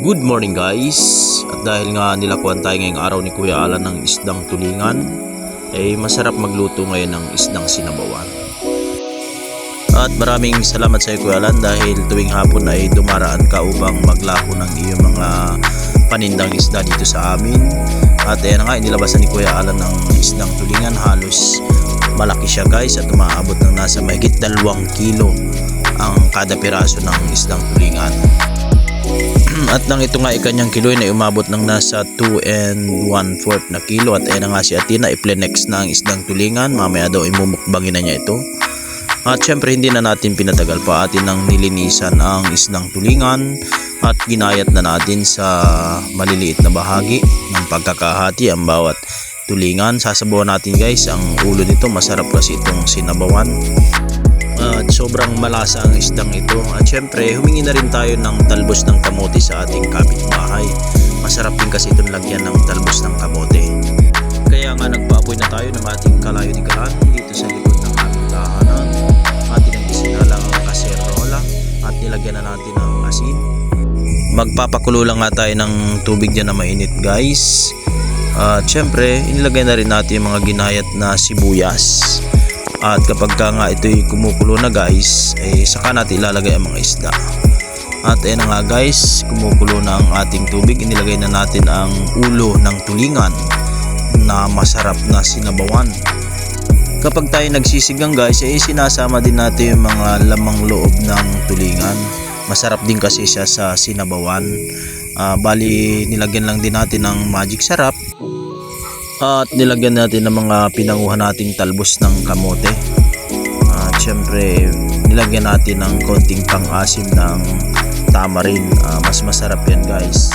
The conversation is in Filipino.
Good morning guys. At dahil nga nilakuan tayo ngayong araw ni Kuya Alan ng isdang tulingan ay masarap magluto ngayon ng isdang sinabawan. At maraming salamat sa iyo Kuya Alan dahil tuwing hapon ay dumaraan ka upang maglako ng iyong mga panindang isda dito sa amin. At ayan nga inilabasan ni Kuya Alan ng isdang tulingan. Halos malaki siya guys at umaabot ng nasa mahigit dalawang kilo ang kada piraso ng isdang tulingan at nang ito nga ikanyang kilo ay umabot ng nasa 2 and 1 fourth na kilo. At ayun na nga si Atina iplenex na ang isdang tulingan. Mamaya daw imumukbangin na niya ito. At syempre hindi na natin pinatagal pa. Atin nang nilinisan ang isdang tulingan. At ginayat na natin sa maliliit na bahagi ng pagkakahati ang bawat tulingan. Sasabawan natin guys ang ulo nito. Masarap kasi itong sinabawan at sobrang malasa ang isdang ito. At syempre, humingi na rin tayo ng talbos ng kamote sa ating kapitbahay. Masarap din kasi itong lagyan ng talbos ng kamote. Kaya nga nagpaapoy na tayo ng ating kalayo di karan dito sa likod ng aming tahanan. Atin ang isinalang kaserola at nilagyan na natin ng asin. Magpapakulo lang nga tayo ng tubig dyan na mainit guys. At syempre, inilagay na rin natin yung mga ginayat na sibuyas. At kapag ka nga ito'y kumukulo na guys, ay saka natin ilalagay ang mga isda. At ayun na nga guys, kumukulo na ang ating tubig. Inilagay na natin ang ulo ng tulingan na masarap na sinabawan. Kapag tayo nagsisigang guys, ay sinasama din natin yung mga lamang loob ng tulingan. Masarap din kasi siya sa sinabawan. Ah, bali, nilagyan lang din natin ng magic sarap at nilagyan natin ng mga pinanguhan nating talbos ng kamote. At syempre, nilagyan natin ng konting pang-asim ng tamarin. Ah, mas masarap yan guys.